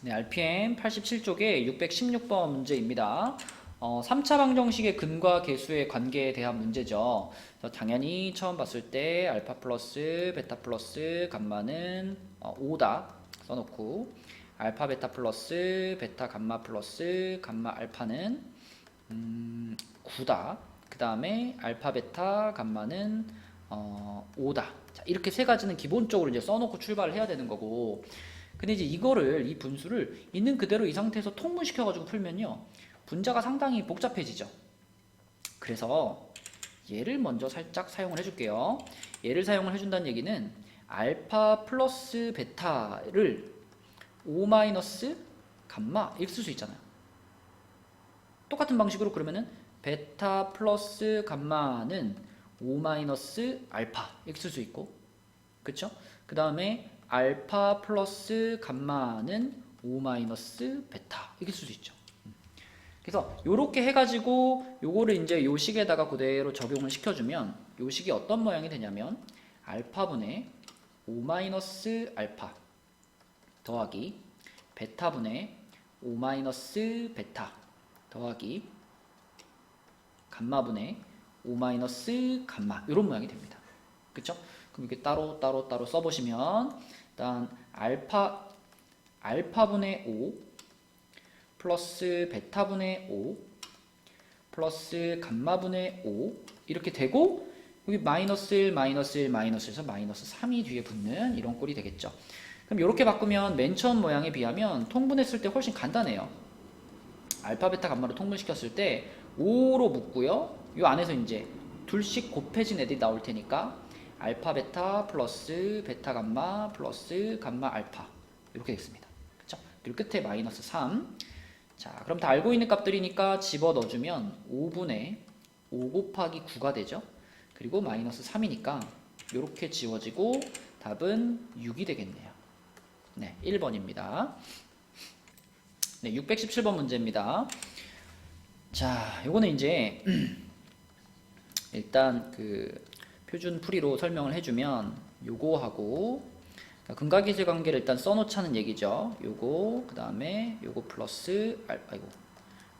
네, RPM 87쪽의 616번 문제입니다. 어, 3차 방정식의 근과 계수의 관계에 대한 문제죠. 당연히 처음 봤을 때 알파 플러스 베타 플러스 감마는 어, 5다 써놓고 알파 베타 플러스 베타 감마 플러스 감마 알파는 음, 9다. 그 다음에 알파 베타 감마는 어, 5다. 자, 이렇게 세 가지는 기본적으로 이제 써놓고 출발을 해야 되는 거고 근데 이제 이거를 이 분수를 있는 그대로 이 상태에서 통분시켜 가지고 풀면요 분자가 상당히 복잡해지죠. 그래서 얘를 먼저 살짝 사용을 해 줄게요. 얘를 사용을 해 준다는 얘기는 알파 플러스 베타를 5 마이너스 감마 이렇게 쓸 수 있잖아요. 똑같은 방식으로 그러면은 베타 플러스 감마는 5 마이너스 알파 이렇게 쓸 수 있고 그쵸? 그 다음에 알파 플러스 감마는 5 마이너스 베타 이렇게 쓸수 있죠. 음. 그래서 요렇게 해가지고 요거를 이제 요 식에다가 그대로 적용을 시켜주면 요 식이 어떤 모양이 되냐면 알파분의 5 마이너스 알파 더하기 베타분의 5 마이너스 베타 더하기 감마분의 5 마이너스 감마 이런 모양이 됩니다. 그쵸? 그럼 이렇게 따로 따로 따로 써보시면 일단 알파 알파분의 5 플러스 베타분의 5 플러스 감마분의 5 이렇게 되고 여기 마이너스 1 마이너스 1 마이너스에서 마이너스 3이 뒤에 붙는 이런 꼴이 되겠죠. 그럼 이렇게 바꾸면 맨 처음 모양에 비하면 통분했을 때 훨씬 간단해요. 알파 베타 감마로 통분시켰을 때 5로 묶고요. 이 안에서 이제 둘씩 곱해진 애들이 나올 테니까 알파 베타 플러스 베타 감마 플러스 감마 알파 이렇게 됐습니다. 그렇죠? 그리고 끝에 마이너스 3. 자, 그럼 다 알고 있는 값들이니까 집어 넣어주면 5분의 5 곱하기 9가 되죠. 그리고 마이너스 3이니까 이렇게 지워지고 답은 6이 되겠네요. 네, 1번입니다. 네, 617번 문제입니다. 자, 요거는 이제 일단 그 표준 풀이로 설명을 해주면 요거하고 그러니까 근각이슬 관계를 일단 써놓자는 얘기죠. 요거 그 다음에 요거 플러스 알 아이고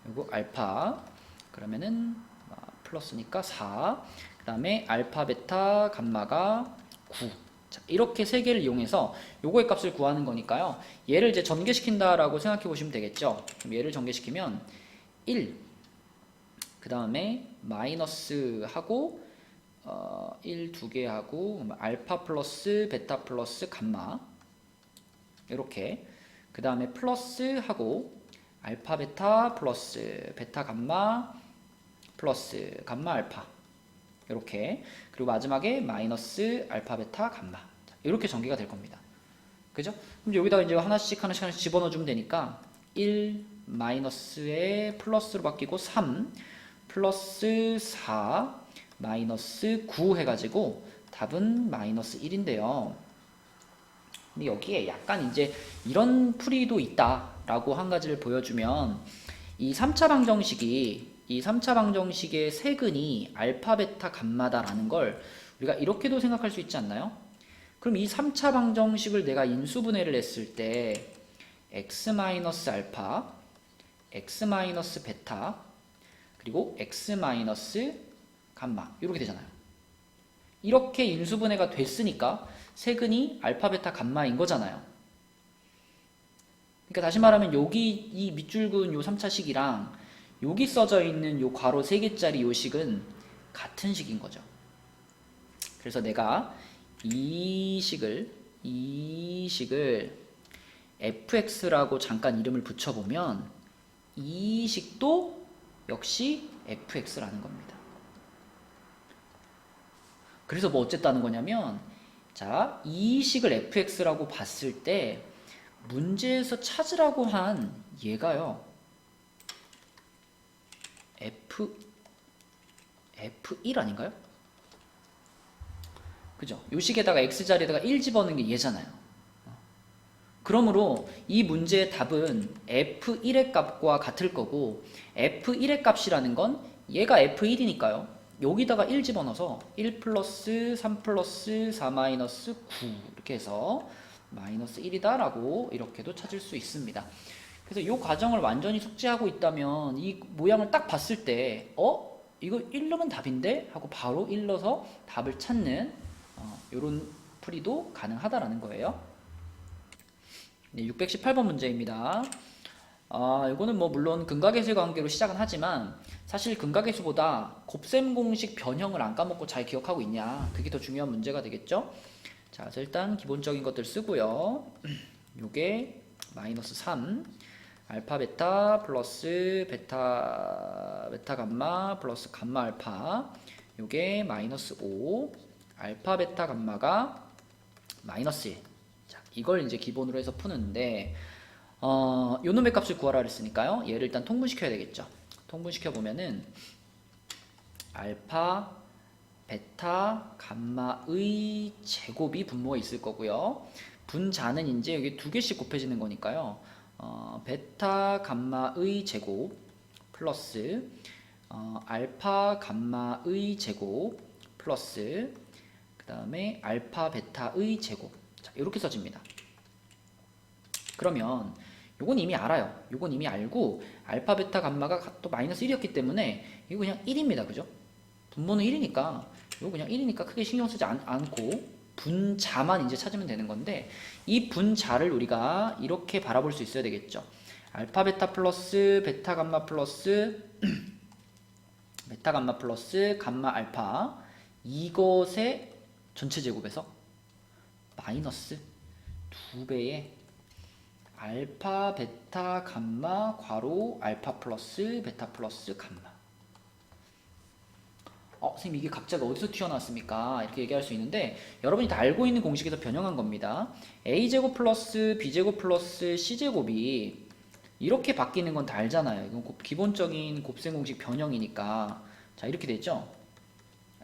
요거 알파 그러면은 아, 플러스니까 4. 그 다음에 알파 베타 감마가 9. 자, 이렇게 세 개를 이용해서 요거의 값을 구하는 거니까요. 얘를 이제 전개시킨다라고 생각해 보시면 되겠죠. 그럼 얘를 전개시키면 1. 그 다음에 마이너스 하고 어, 1, 2개 하고 알파 플러스 베타 플러스 감마. 이렇게. 그 다음에 플러스 하고 알파 베타 플러스 베타 감마 플러스 감마 알파. 이렇게. 그리고 마지막에 마이너스 알파 베타 감마. 이렇게 전개가 될 겁니다. 그죠? 그럼 여기다가 이제 하나씩 하나씩 하나씩 집어넣어 주면 되니까 1 마이너스에 플러스로 바뀌고 3 플러스 4 마이너스 9 해가지고 답은 마이너스 1인데요. 근데 여기에 약간 이제 이런 풀이도 있다라고 한 가지를 보여주면 이 3차 방정식이 이 3차 방정식의 세근이 알파 베타 감마다라는 걸 우리가 이렇게도 생각할 수 있지 않나요? 그럼 이 3차 방정식을 내가 인수분해를 했을 때 x 마이너스 알파, x 마이너스 베타, 그리고 x 마이너스 감마 이렇게 되잖아요. 이렇게 인수분해가 됐으니까 세근이 알파 베타 감마인 거잖아요. 그러니까 다시 말하면 여기 이 밑줄 그은 요 3차식이랑 여기 써져 있는 요 괄호 3개짜리 요 식은 같은 식인 거죠. 그래서 내가 이 식을 이 식을 fx라고 잠깐 이름을 붙여보면 이 식도 역시 fx라는 겁니다. 그래서 뭐 어쨌다는 거냐면 자, 이 식을 fx라고 봤을 때 문제에서 찾으라고 한 얘가요. f f1 아닌가요? 그죠? 요 식에다가 x 자리에다가 1 집어넣는 게 얘잖아요. 그러므로 이 문제의 답은 f1의 값과 같을 거고 f1의 값이라는 건 얘가 f1이니까요. 여기다가 1 집어넣어서 1 플러스 3 플러스 4 마이너스 9 이렇게 해서 마이너스 1이다라고 이렇게도 찾을 수 있습니다. 그래서 이 과정을 완전히 숙지하고 있다면 이 모양을 딱 봤을 때 어? 이거 1로면 답인데? 하고 바로 1러서 답을 찾는 어, 이런 풀이도 가능하다라는 거예요. 네, 618번 문제입니다. 아, 이거는 뭐 물론 근각계수의 관계로 시작은 하지만 사실 근각계수보다 곱셈 공식 변형을 안 까먹고 잘 기억하고 있냐 그게 더 중요한 문제가 되겠죠. 자, 그래서 일단 기본적인 것들 쓰고요. 요게 마이너스 3 알파 베타 플러스 베타 베타 감마 플러스 감마 알파 요게 마이너스 5 알파 베타 감마가 마이너스 1 자, 이걸 이제 기본으로 해서 푸는데 어, 요 놈의 값을 구하라 그랬으니까요. 얘를 일단 통분시켜야 되겠죠. 통분시켜 보면은 알파 베타 감마의 제곱이 분모가 있을 거고요. 분자는 이제 여기 두 개씩 곱해지는 거니까요. 어, 베타 감마의 제곱 플러스 어, 알파 감마의 제곱 플러스 그 다음에 알파 베타의 제곱 자, 이렇게 써집니다. 그러면 요건 이미 알아요. 요건 이미 알고 알파 베타 감마가 또 마이너스 1이었기 때문에 이거 그냥 1입니다. 그죠? 분모는 1이니까 이거 그냥 1이니까 크게 신경 쓰지 않, 않고 분자만 이제 찾으면 되는 건데 이 분자를 우리가 이렇게 바라볼 수 있어야 되겠죠. 알파 베타 플러스 베타 감마 플러스 베타 감마 플러스 감마 알파 이것의 전체 제곱에서 마이너스 두 배의 알파 베타 감마 괄호 알파 플러스 베타 플러스 감마 어, 선생님 이게 각자가 어디서 튀어나왔습니까? 이렇게 얘기할 수 있는데 여러분이 다 알고 있는 공식에서 변형한 겁니다. a제곱 플러스 b제곱 플러스 c제곱이 이렇게 바뀌는 건 다 알잖아요. 이건 곱- 기본적인 곱셈 공식 변형이니까 자 이렇게 되죠.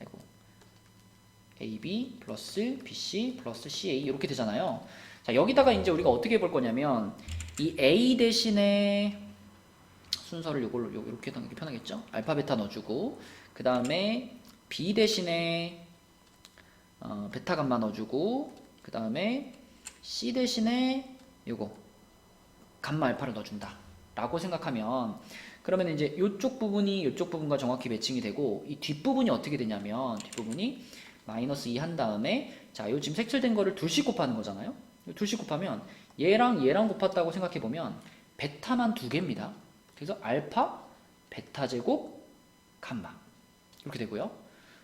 아이고 ab 플러스 bc 플러스 ca 이렇게 되잖아요. 자 여기다가 이제 우리가 어떻게 볼 거냐면 이 a 대신에 순서를 요걸로 요- 요렇게 하는 게 편하겠죠? 알파 베타 넣어주고 그 다음에 b 대신에 어, 베타 감마 넣어주고 그 다음에 c 대신에 요거 감마 알파를 넣어준다 라고 생각하면 그러면 이제 요쪽 부분이 요쪽 부분과 정확히 매칭이 되고 이 뒷부분이 어떻게 되냐면 뒷부분이 마이너스 2 한 다음에 자 요 지금 색칠된 거를 둘씩 곱하는 거잖아요 둘씩 곱하면 얘랑 얘랑 곱했다고 생각해 보면 베타만 두 개입니다 그래서 알파 베타 제곱 감마 이렇게 되고요.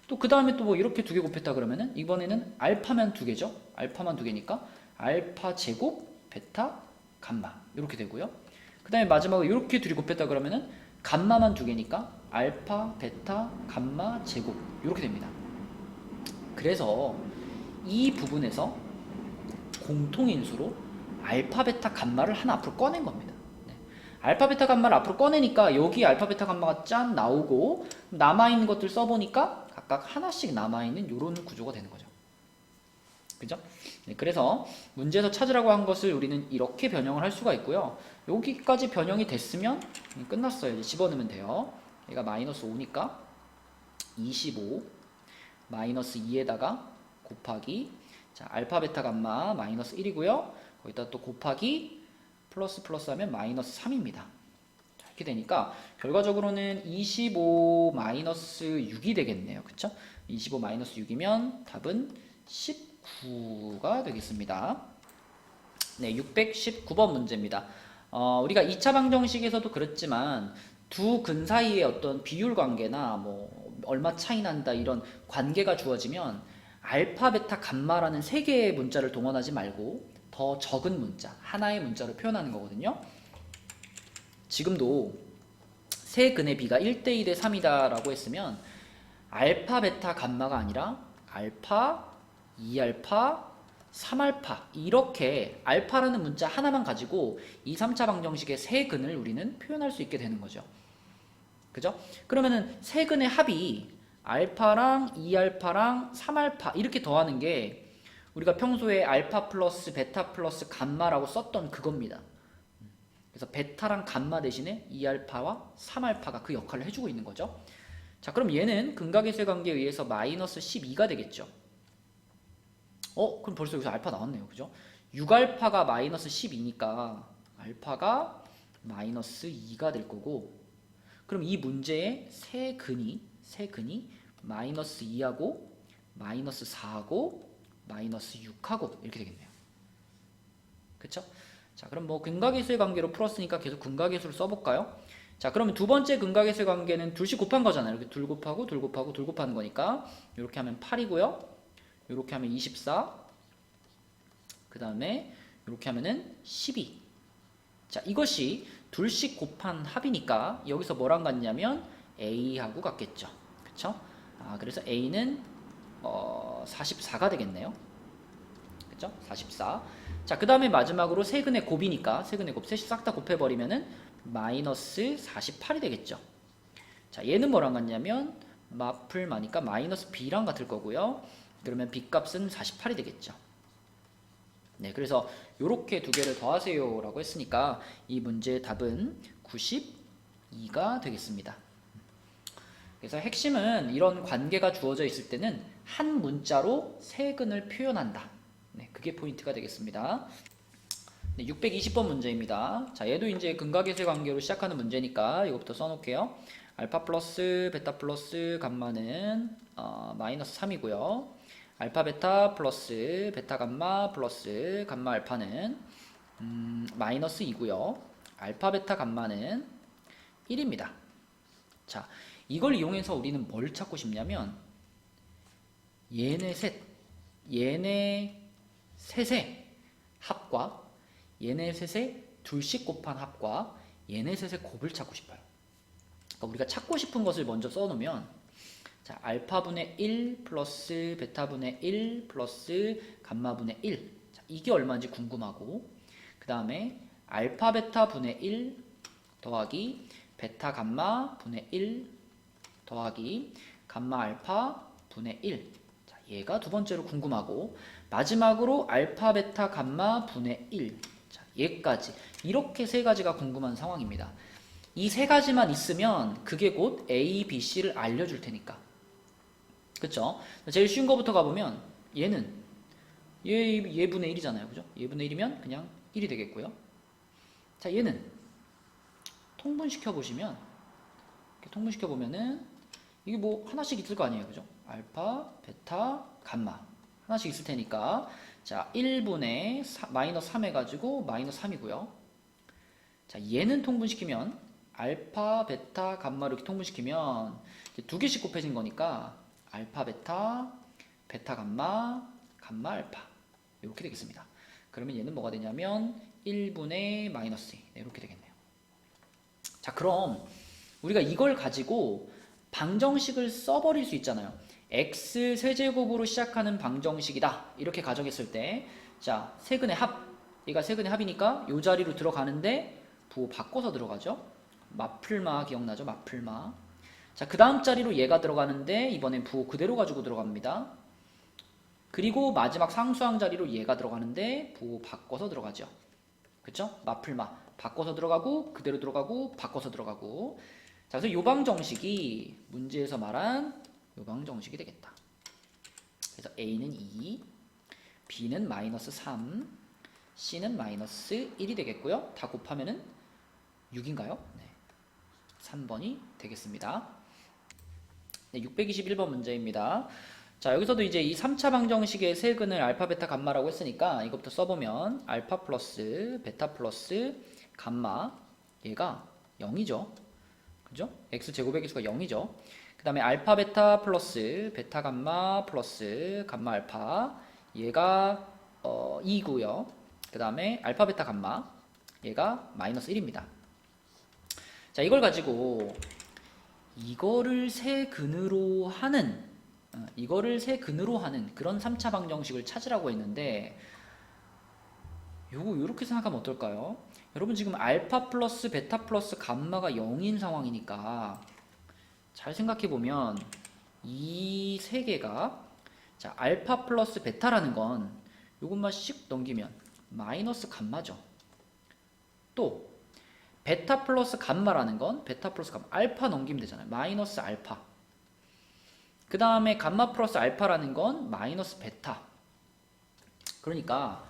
또 그 다음에 또 뭐 이렇게 두 개 곱했다 그러면은 이번에는 알파만 두 개죠. 알파만 두 개니까 알파 제곱 베타 감마 이렇게 되고요. 그 다음에 마지막으로 이렇게 둘이 곱했다 그러면은 감마만 두 개니까 알파 베타 감마 제곱 이렇게 됩니다. 그래서 이 부분에서 공통인수로 알파 베타 감마를 하나 앞으로 꺼낸 겁니다. 네. 알파 베타 감마를 앞으로 꺼내니까 여기 알파 베타 감마가 짠 나오고 남아있는 것들 써보니까 각각 하나씩 남아있는 이런 구조가 되는 거죠. 그죠? 네, 그래서 문제에서 찾으라고 한 것을 우리는 이렇게 변형을 할 수가 있고요. 여기까지 변형이 됐으면 끝났어요. 이제 집어넣으면 돼요. 얘가 마이너스 5니까 25 마이너스 2에다가 곱하기 자 알파 베타 감마 마이너스 1이고요. 거기다 또 곱하기 플러스 플러스 하면 마이너스 3입니다. 자, 이렇게 되니까 결과적으로는 25 마이너스 6이 되겠네요. 그쵸? 25 마이너스 6이면 답은 19가 되겠습니다. 네, 619번 문제입니다. 어, 우리가 2차 방정식에서도 그랬지만 두 근 사이의 어떤 비율 관계나 뭐 얼마 차이 난다 이런 관계가 주어지면 알파, 베타, 감마라는 세 개의 문자를 동원하지 말고 더 적은 문자, 하나의 문자로 표현하는 거거든요. 지금도 세 근의 비가 1대1대 3이다라고 했으면 알파, 베타, 감마가 아니라 알파, 2알파, 3알파 이렇게 알파라는 문자 하나만 가지고 2, 3차 방정식의 세 근을 우리는 표현할 수 있게 되는 거죠. 그죠? 그러면은 세 근의 합이 알파랑 2알파랑 3알파 이렇게 더하는 게 우리가 평소에 알파 플러스 베타 플러스 감마라고 썼던 그겁니다. 그래서 베타랑 감마 대신에 2알파와 3알파가 그 역할을 해주고 있는 거죠. 자, 그럼 얘는 근각의수의 관계에 의해서 마이너스 12가 되겠죠. 어, 그럼 벌써 여기서 알파 나왔네요. 그죠? 6알파가 마이너스 12니까 알파가 마이너스 2가 될 거고 그럼 이 문제의 세 근이 세 근이 마이너스 2하고 마이너스 4하고 마이너스 6하고 이렇게 되겠네요. 그쵸? 자 그럼 뭐 근각계수의 관계로 풀었으니까 계속 근각계수를 써볼까요? 자 그러면 두 번째 근각계수의 관계는 둘씩 곱한 거잖아요. 이렇게 둘 곱하고 둘 곱하고 둘 곱하는 거니까 이렇게 하면 8이고요. 이렇게 하면 24. 그 다음에 이렇게 하면은 12. 자 이것이 둘씩 곱한 합이니까 여기서 뭐랑 같냐면 A하고 같겠죠. 그쵸? 아 그래서 A는 어, 44가 되겠네요. 그쵸? 44. 자, 그 다음에 마지막으로 세근의 곱이니까 세근의 곱 셋이 싹 다 곱해버리면은 마이너스 48이 되겠죠. 자, 얘는 뭐랑 같냐면 마플마니까 마이너스 b랑 같을 거고요. 그러면 b 값은 48이 되겠죠. 네, 그래서 이렇게 두 개를 더하세요 라고 했으니까 이 문제의 답은 92가 되겠습니다. 그래서 핵심은 이런 관계가 주어져 있을 때는 한 문자로 세근을 표현한다. 네, 그게 포인트가 되겠습니다. 네, 620번 문제입니다. 자, 얘도 이제 근각계수의 관계로 시작하는 문제니까 이것부터 써놓을게요. 알파 플러스 베타 플러스 감마는 어, 마이너스 3이고요. 알파 베타 플러스 베타 감마 플러스 감마 알파는 음, 마이너스 2고요. 알파 베타 감마는 1입니다. 자, 이걸 이용해서 우리는 뭘 찾고 싶냐면 얘네 셋, 얘네 셋의 합과 얘네 셋의 둘씩 곱한 합과 얘네 셋의 곱을 찾고 싶어요. 그러니까 우리가 찾고 싶은 것을 먼저 써놓으면 자 알파분의 1 플러스 베타분의 1 플러스 감마분의 1 자, 이게 얼마인지 궁금하고 그 다음에 알파 베타분의 1 더하기 베타 감마 분의 1 더하기 감마 알파 분의 1 자, 얘가 두 번째로 궁금하고 마지막으로 알파 베타 감마 분의 1 자, 얘까지 이렇게 세 가지가 궁금한 상황입니다. 이 세 가지만 있으면 그게 곧 A, B, C를 알려줄 테니까. 그쵸? 제일 쉬운 거부터 가보면 얘는 얘, 얘분의 1이잖아요. 그죠? 얘분의 1이면 그냥 1이 되겠고요. 자, 얘는 통분시켜 보시면 통분시켜 보면은 이게 뭐 하나씩 있을 거 아니에요. 그죠? 알파, 베타, 감마 하나씩 있을 테니까 자 1분의 사, 마이너스 3 해가지고 마이너스 3이고요. 자 얘는 통분시키면 알파, 베타, 감마 이렇게 통분시키면 두 개씩 곱해진 거니까 알파, 베타, 베타, 감마, 감마, 알파 이렇게 되겠습니다. 그러면 얘는 뭐가 되냐면 1분의 마이너스 2 네, 이렇게 되겠네요. 자 그럼 우리가 이걸 가지고 방정식을 써버릴 수 있잖아요. x 세제곱으로 시작하는 방정식이다. 이렇게 가정했을 때, 자, 세근의 합. 얘가 세근의 합이니까 이 자리로 들어가는데 부호 바꿔서 들어가죠. 마플마 기억나죠? 마플마. 자, 그 다음 자리로 얘가 들어가는데 이번엔 부호 그대로 가지고 들어갑니다. 그리고 마지막 상수항 자리로 얘가 들어가는데 부호 바꿔서 들어가죠. 그쵸? 마플마. 바꿔서 들어가고 그대로 들어가고 바꿔서 들어가고 자, 그래서 요방 정식이 문제에서 말한 요방 정식이 되겠다. 그래서 A는 2, B는 마이너스 3, C는 마이너스 1이 되겠고요. 다 곱하면은 6인가요? 네. 3번이 되겠습니다. 네, 621번 문제입니다. 자, 여기서도 이제 이 3차 방정식의 세근을 알파, 베타, 감마라고 했으니까 이것부터 써보면 알파 플러스 베타 플러스 감마 얘가 0이죠. 그죠? x 제곱의 개수가 0이죠. 그 다음에 알파 베타 플러스 베타 감마 플러스 감마 알파 얘가 어, 2고요. 그 다음에 알파 베타 감마 얘가 마이너스 1입니다. 자 이걸 가지고 이거를 세 근으로 하는 어, 이거를 세 근으로 하는 그런 3차 방정식을 찾으라고 했는데 요거 이렇게 생각하면 어떨까요? 여러분 지금 알파 플러스 베타 플러스 감마가 0인 상황이니까 잘 생각해 보면 이 세 개가 자 알파 플러스 베타라는 건 요것만 씩 넘기면 마이너스 감마죠. 또 베타 플러스 감마라는 건 베타 플러스 감마 알파 넘기면 되잖아요. 마이너스 알파. 그 다음에 감마 플러스 알파라는 건 마이너스 베타. 그러니까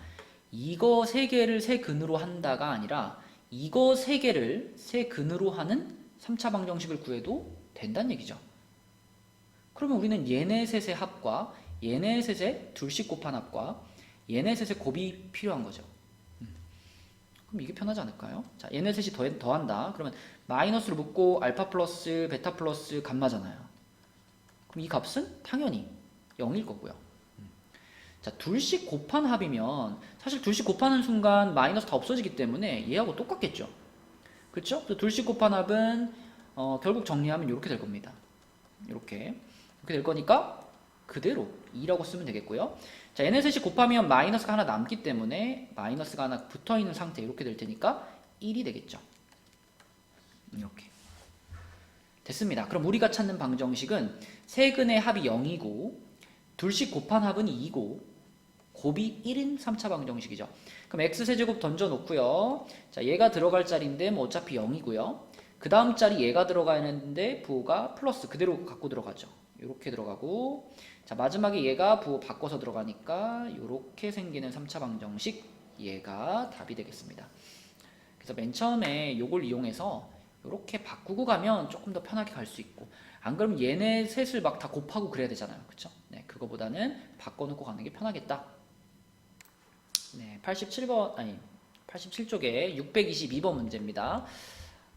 이거 세 개를 세 근으로 한다가 아니라 이거 세 개를 세 근으로 하는 3차 방정식을 구해도 된다는 얘기죠. 그러면 우리는 얘네 셋의 합과 얘네 셋의 둘씩 곱한 합과 얘네 셋의 곱이 필요한 거죠. 음. 그럼 이게 편하지 않을까요? 자, 얘네 셋이 더, 더한다. 그러면 마이너스를 묶고 알파 플러스 베타 플러스 감마잖아요. 그럼 이 값은 당연히 0일 거고요. 음. 자, 둘씩 곱한 합이면 사실 둘씩 곱하는 순간 마이너스 다 없어지기 때문에 얘하고 똑같겠죠. 그렇죠? 둘씩 곱한 합은 어, 결국 정리하면 이렇게 될 겁니다. 이렇게 이렇게 될 거니까 그대로 2라고 쓰면 되겠고요. 자, 얘네 셋이 곱하면 마이너스가 하나 남기 때문에 마이너스가 하나 붙어 있는 상태 이렇게 될 테니까 1이 되겠죠. 이렇게 됐습니다. 그럼 우리가 찾는 방정식은 세근의 합이 0이고 둘씩 곱한 합은 2고 곱이 1인 3차 방정식이죠. 그럼 x세제곱 던져 놓고요. 자, 얘가 들어갈 자리인데 뭐 어차피 0이고요. 그 다음 자리 얘가 들어가는데 부호가 플러스 그대로 갖고 들어가죠. 이렇게 들어가고 자 마지막에 얘가 부호 바꿔서 들어가니까 이렇게 생기는 3차 방정식 얘가 답이 되겠습니다. 그래서 맨 처음에 요걸 이용해서 이렇게 바꾸고 가면 조금 더 편하게 갈 수 있고 안 그러면 얘네 셋을 막 다 곱하고 그래야 되잖아요. 그쵸? 네, 그거보다는 바꿔놓고 가는 게 편하겠다. 네, 87번 아니 87쪽에 622번 문제입니다.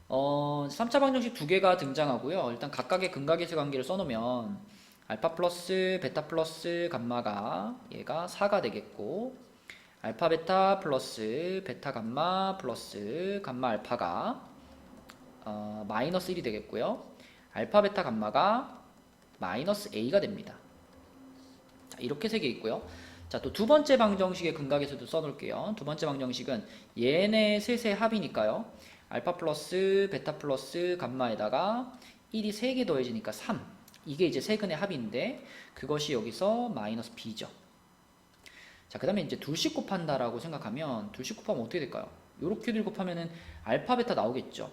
어, 3차 방정식 두 개가 등장하고요. 일단 각각의 근각계수 관계를 써놓으면 알파 플러스 베타 플러스 감마가 얘가 4가 되겠고 알파 베타 플러스 베타 감마 플러스 감마 알파가 어, 마이너스 1이 되겠고요. 알파 베타 감마가 마이너스 a가 됩니다. 자, 이렇게 세 개 있고요. 자, 또 두 번째 방정식의 근각에서도 써놓을게요. 두 번째 방정식은 얘네 셋의 합이니까요. 알파 플러스 베타 플러스 감마에다가 1이 3개 더해지니까 3. 이게 이제 세근의 합인데 그것이 여기서 마이너스 b죠. 자, 그 다음에 이제 둘씩 곱한다라고 생각하면 둘씩 곱하면 어떻게 될까요? 요렇게들 곱하면은 알파 베타 나오겠죠.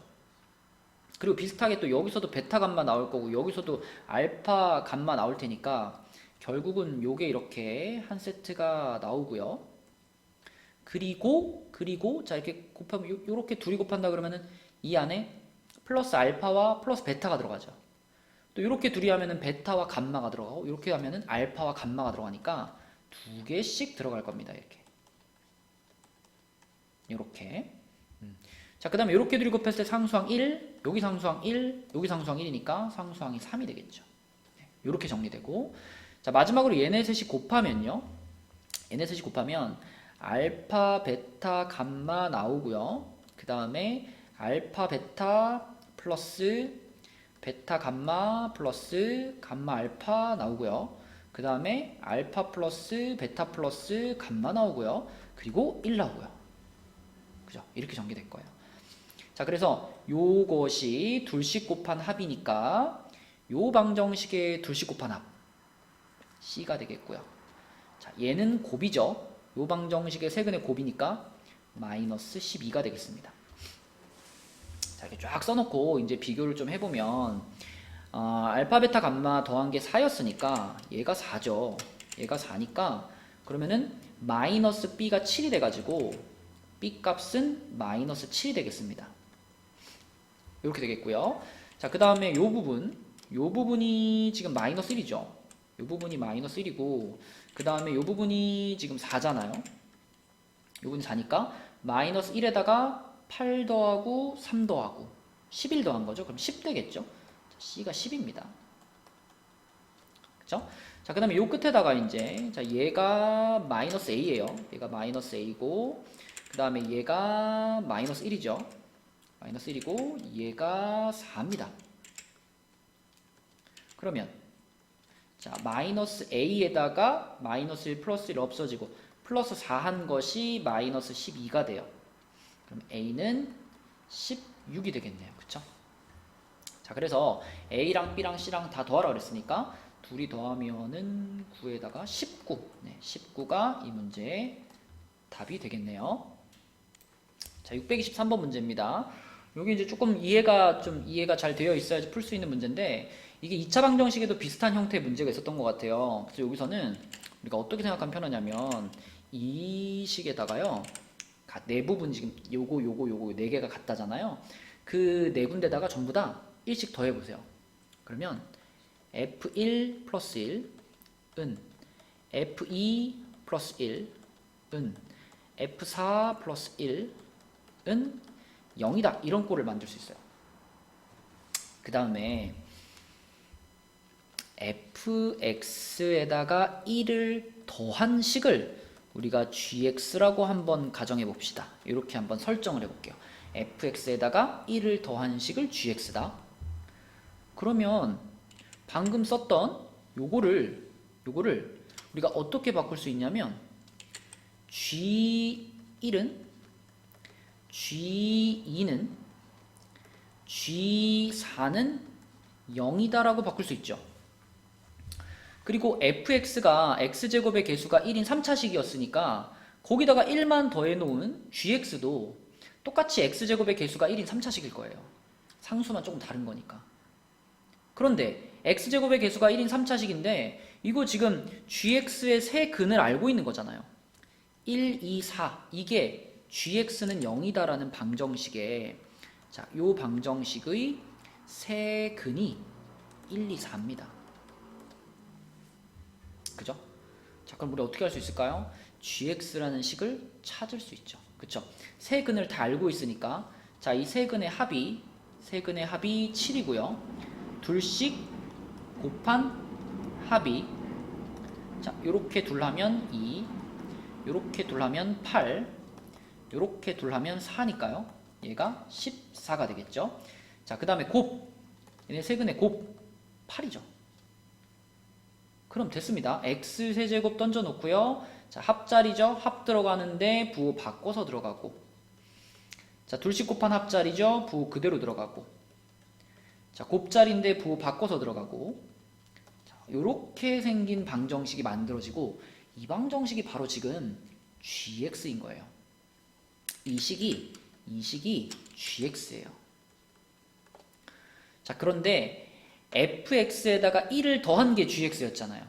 그리고 비슷하게 또 여기서도 베타 감마 나올 거고 여기서도 알파 감마 나올 테니까 결국은 요게 이렇게 한 세트가 나오고요. 그리고 그리고 자 이렇게 곱하면 요, 요렇게 둘이 곱한다 그러면은 이 안에 플러스 알파와 플러스 베타가 들어가죠. 또 이렇게 둘이 하면은 베타와 감마가 들어가고 이렇게 하면은 알파와 감마가 들어가니까 두 개씩 들어갈 겁니다. 이렇게 이렇게 음. 자, 그 다음에 이렇게 둘이 곱했을 때 상수항 1, 여기 상수항 1, 여기 상수항 1이니까 상수항이 3이 되겠죠. 이렇게 정리되고 자 마지막으로 얘네 셋이 곱하면요. 얘네 셋이 곱하면 알파, 베타, 감마 나오고요. 그 다음에 알파, 베타 플러스 베타, 감마 플러스 감마, 알파 나오고요. 그 다음에 알파 플러스 베타 플러스 감마 나오고요. 그리고 1 나오고요. 그죠? 이렇게 전개될 거예요. 자, 그래서 요것이 둘씩 곱한 합이니까 요 방정식의 둘씩 곱한 합 C가 되겠고요. 자, 얘는 곱이죠. 요 방정식의 세근의 곱이니까 마이너스 12가 되겠습니다. 자, 이렇게 쫙 써놓고 이제 비교를 좀 해보면 어, 알파, 베타, 감마 더한 게 4였으니까 얘가 4죠. 얘가 4니까 그러면은 마이너스 B가 7이 돼가지고 B 값은 마이너스 7이 되겠습니다. 이렇게 되겠고요. 자, 그 다음에 요 부분, 요 부분이 지금 마이너스 1이죠. 요 부분이 마이너스 1이고 그 다음에 요 부분이 지금 4잖아요. 요 부분이 4니까 마이너스 1에다가 8 더하고 3 더하고 11 더한 거죠. 그럼 10 되겠죠. C가 10입니다. 그쵸? 자, 그 다음에 요 끝에다가 이제 자 얘가 마이너스 A예요. 얘가 마이너스 A고 그 다음에 얘가 마이너스 1이죠. 마이너스 1이고 얘가 4입니다. 그러면 자 마이너스 a에다가 마이너스 1 플러스 1 없어지고 플러스 4 한 것이 마이너스 12가 돼요. 그럼 a는 16이 되겠네요. 그쵸? 자 그래서 a랑 b랑 c랑 다 더하라 그랬으니까 둘이 더하면은 9에다가 19 네, 19가 이 문제의 답이 되겠네요. 자 623번 문제입니다. 여기 이제 조금 이해가 좀 이해가 잘 되어 있어야지 풀 수 있는 문제인데 이게 2차 방정식에도 비슷한 형태의 문제가 있었던 것 같아요. 그래서 여기서는 우리가 어떻게 생각하면 편하냐면 이 식에다가요. 가- 네 부분 지금 요거 요거 요거 네 개가 같다잖아요. 그 네 군데다가 전부 다 1씩 더해 보세요. 그러면 F1 플러스 1은 F2 플러스 1은 F4 플러스 1은 0이다. 이런 꼴을 만들 수 있어요. 그 다음에 fx에다가 1을 더한 식을 우리가 gx라고 한번 가정해 봅시다. 이렇게 한번 설정을 해 볼게요. fx에다가 1을 더한 식을 gx다. 그러면 방금 썼던 요거를 요거를 우리가 어떻게 바꿀 수 있냐면 g1은 g2는 g4는 0이다라고 바꿀 수 있죠. 그리고 fx가 x제곱의 개수가 1인 3차식이었으니까 거기다가 1만 더해 놓은 gx도 똑같이 x제곱의 개수가 1인 3차식일 거예요. 상수만 조금 다른 거니까. 그런데 x제곱의 개수가 1인 3차식인데 이거 지금 gx의 세 근을 알고 있는 거잖아요. 1, 2, 4 이게 gx는 0이다라는 방정식에 자, 요 방정식의 세 근이 1, 2, 4입니다. 그죠? 자, 그럼 우리 어떻게 할 수 있을까요? gx라는 식을 찾을 수 있죠. 그쵸? 세 근을 다 알고 있으니까 자, 이 세 근의 합이 세 근의 합이 7이고요. 둘씩 곱한 합이 자, 요렇게 둘 하면 2 요렇게 둘 하면 8 요렇게 둘 하면 4니까요. 얘가 14가 되겠죠. 자, 그 다음에 곱 얘네 세 근의 곱 8이죠. 그럼 됐습니다. x 세제곱 던져 놓고요. 자, 합자리죠. 합 들어가는데 부호 바꿔서 들어가고. 자, 둘씩 곱한 합자리죠. 부호 그대로 들어가고. 자, 곱자리인데 부호 바꿔서 들어가고. 자, 요렇게 생긴 방정식이 만들어지고 이 방정식이 바로 지금 gx인 거예요. 이 식이 이 식이 gx예요. 자, 그런데 fx에다가 1을 더한 게 gx였잖아요.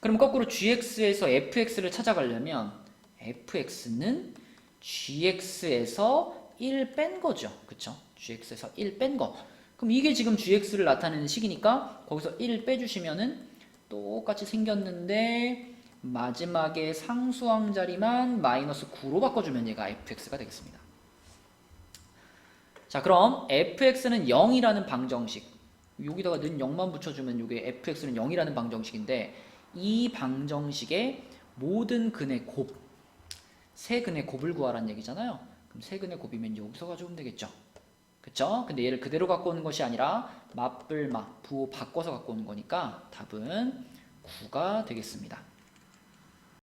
그럼 거꾸로 gx에서 fx를 찾아가려면 fx는 gx에서 1 뺀 거죠. 그쵸? gx에서 1 뺀 거. 그럼 이게 지금 gx를 나타내는 식이니까 거기서 1 빼주시면은 똑같이 생겼는데 마지막에 상수항 자리만 마이너스 9로 바꿔주면 얘가 fx가 되겠습니다. 자 그럼 fx는 0이라는 방정식 여기다가 는 0만 붙여주면 이게 fx는 0이라는 방정식인데 이 방정식의 모든 근의 곱, 세 근의 곱을 구하라는 얘기잖아요. 그럼 세 근의 곱이면 여기서 가져오면 되겠죠. 그쵸? 근데 얘를 그대로 갖고 오는 것이 아니라 맞불마, 부호 바꿔서 갖고 오는 거니까 답은 9가 되겠습니다.